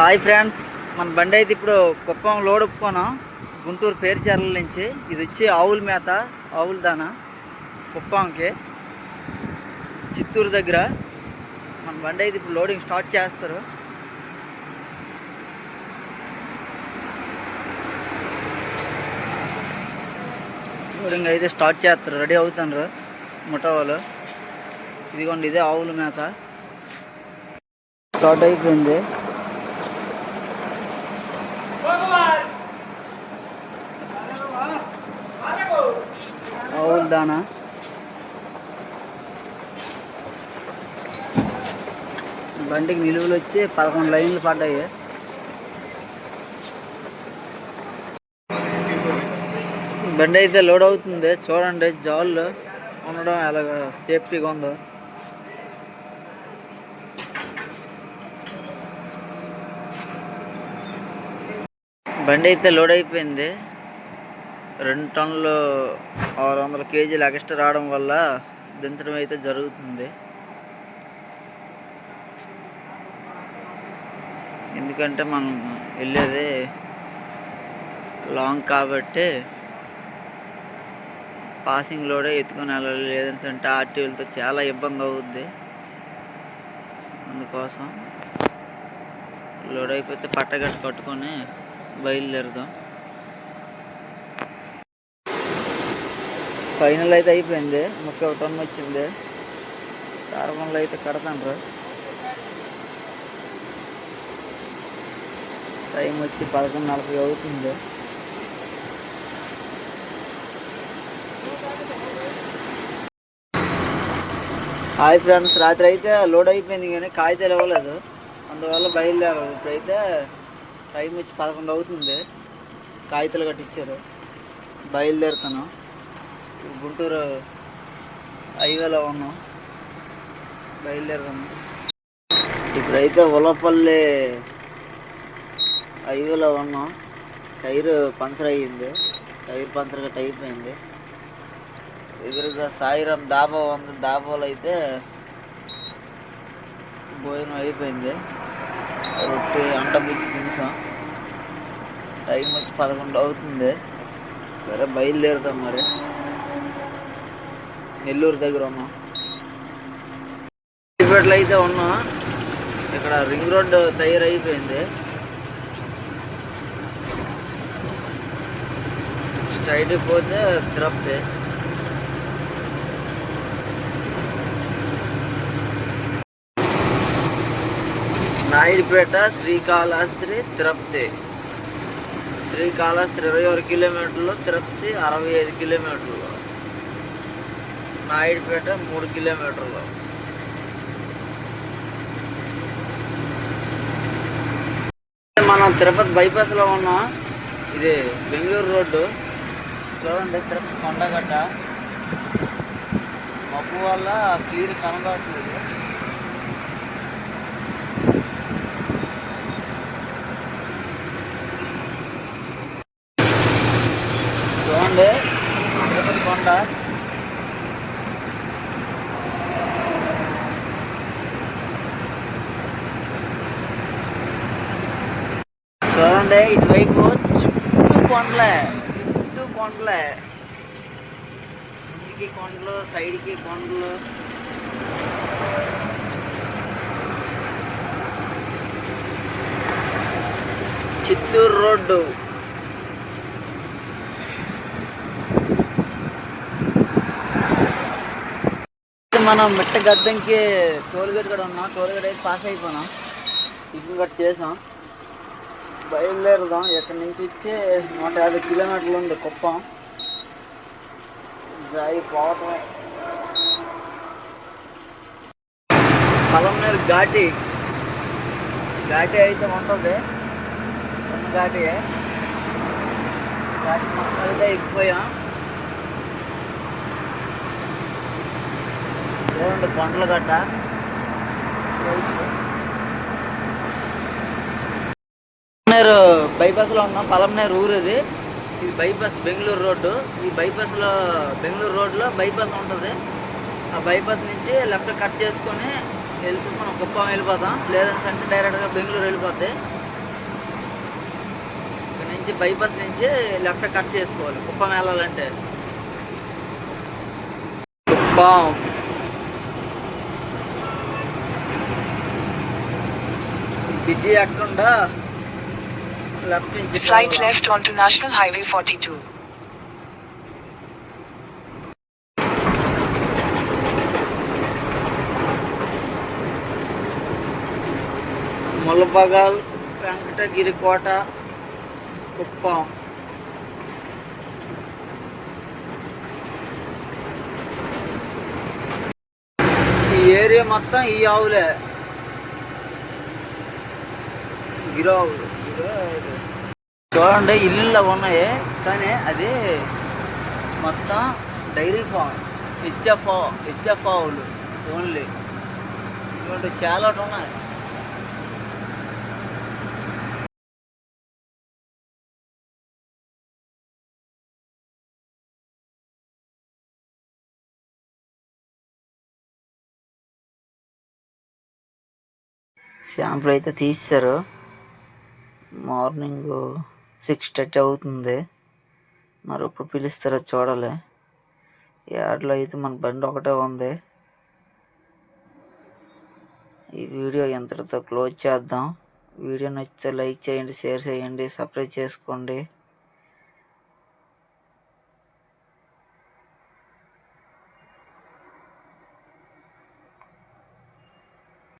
Hi friends మన బండి అయితే ఇప్పుడు కుప్పం లోడ్ ఒప్పుకున్నాం గుంటూరు పేరుచెర్ల నుంచి. ఇది వచ్చి ఆవుల మేత ఆవుల దాన కుప్పంకి. చిత్తూరు దగ్గర. మన బండి అయితే ఇప్పుడు లోడింగ్ స్టార్ట్ చేస్తారు. లోడింగ్ అయితే స్టార్ట్ చేస్తారు. రెడీ అవుతున్నారు ముఠా ఇదిగోండి ఇదే ఆవుల మేత. స్టార్ట్ అయిపోయింది. ఆవుల దానా? బండికి నిలువలు వచ్చి పదకొండు లైన్లు పడ్డాయి. బండి అయితే లోడ్ అవుతుంది. చూడండి జాల్లో ఉండడం ఎలాగ? సేఫ్టీగా ఉందో? బండి అయితే లోడ్ అయిపోయింది. రెండు టన్నులు ఆరు వందల కేజీలు ఎక్స్ట్రా రావడం వల్ల దించడం అయితే జరుగుతుంది. ఎందుకంటే మనం వెళ్ళేది లాంగ్ కాబట్టి పాసింగ్ లోడే ఎత్తుకొని వెళ్ళాలి. లేదంటే ఆర్టీఓలతో చాలా ఇబ్బంది అవుద్ది. అందుకోసం లోడ్ అయిపోతే పట్టగట్టు కట్టుకొని బయలుదేరుదాం. ఫైనల్ అయితే అయిపోయింది. ముప్పై ఒక టన్ను వచ్చింది. కార్బన్లు అయితే కడతాండ్రు. టైం వచ్చి పదకొండు నలభై అవుతుంది. హాయ్ ఫ్రెండ్స్ రాత్రి అయితే లోడ్ అయిపోయింది కానీ కాగితాలు ఇవ్వలేదు అందువల్ల బయలుదేరాలి ఇప్పుడైతే టైం వచ్చి పదకొండు అవుతుంది. కాగితాలు కట్టించారు. బయలుదేరుతాను గుంటూరు హైవేలో ఉన్నాం. బయలుదేరుతాను ఇప్పుడైతే ఉలపల్లి హైవేలో ఉన్నాం. టైర్ పంచర్ అయ్యింది. టైర్ పంచర్ గట్ట అయిపోయింది. ఎదురుగా సాయిరామ్ దాబా ఉంది. దాబాలో అయితే భోజనం అయిపోయింది. రొట్టె అంట బుద్ధి తినేసాం. టైం వచ్చి పదకొండు అవుతుంది. సరే బయలుదేరుతాం మరి. నెల్లూరు దగ్గర ఉన్నాం. ఇప్పట్లో అయితే ఉన్నాం. ఇక్కడ రింగ్ రోడ్ తయారైపోయింది. స్ట్రైట్ పోతే తిరుపతి నాయుడుపేట శ్రీకాళహస్తి తిరుపతి శ్రీకాళహస్తి ఇరవై ఆరు కిలోమీటర్లు తిరుపతి అరవై ఐదు కిలోమీటర్లు. నాయుడుపేట మూడు కిలోమీటర్లు. మనం తిరుపతి బైపాస్లో ఉన్నాం ఇది బెంగళూరు రోడ్డు. చూడండి తిరుపతి కొండగట్ట. మబ్బు వల్ల క్లియర్ కనబడట్లేదు. చూడండి తిరుపతి కొండ. చూడండి ఇటువైపు చుట్టూ కొండలే చుట్టూ కొండలే. ముందుకి కొండలు సైడ్కి కొండలు. చిత్తూరు రోడ్డు. మనం మిట్ట గద్దంకి టోల్గేట్ కూడా ఉన్నాం. టోల్గేట్ అయితే పాస్ అయిపోయినాం. టిఫిన్ కూడా చేసాం. బయలుదేరుదాం. ఇక్కడ నుంచి ఇచ్చే నూట యాభై కిలోమీటర్లు ఉంది కుప్పం. డ్రైవ్ పోవటమే పొలంనేరు ఘాటి. ఘాటి అయితే ఉంటుంది. చిన్న ఘాటి ఘాటి మొత్తం అయితే ఎక్కిపోయాం. చూడండి కొండలు గట్ట? పలంనేరు బైపాస్లో ఉన్నాం. పలంనేరు ఊరు ఇది. ఇది బైపాస్ బెంగళూరు రోడ్డు ఈ బైపాస్లో బెంగళూరు రోడ్లో బైపాస్ ఉంటుంది. ఆ బైపాస్ నుంచి లెఫ్ట్ కట్ చేసుకొని వెళ్తే మనం కుప్పం వెళ్ళిపోతాం. లేదంటే డైరెక్ట్గా బెంగళూరు వెళ్ళిపోతే నుంచి బైపాస్ నుంచి లెఫ్ట్ కట్ చేసుకోవాలి. కుప్పం వెళ్ళాలంటే. కుప్పం. బిజీ ఎక్కకుండా Slight పోవాలి. left onto National Highway 42. ములబగల్ Venkatagiri Kota Kuppam ఈ ఏరియా మొత్తం ఈ ఆవులే గిరావులు గిరావులు. చూడండి ఇల్లు ఉన్నాయి కానీ అది మొత్తం డైరీ ఫామ్. హెచ్ఎఫ్ హెచ్ఎఫ్ ఆవులు ఓన్లీ. ఇటువంటి చాలా ఉన్నాయి. శాంపుల్ అయితే తీశారు. మార్నింగ్ సిక్స్ థర్టీ అవుతుంది. మరి ఎప్పుడు పిలుస్తారో చూడాలి. యాడ్లో అయితే మన బండి ఒకటే ఉంది. ఈ వీడియో ఎంతటితో క్లోజ్ చేద్దాం. వీడియో నచ్చితే లైక్ చేయండి షేర్ చేయండి సబ్స్క్రైబ్ చేసుకోండి.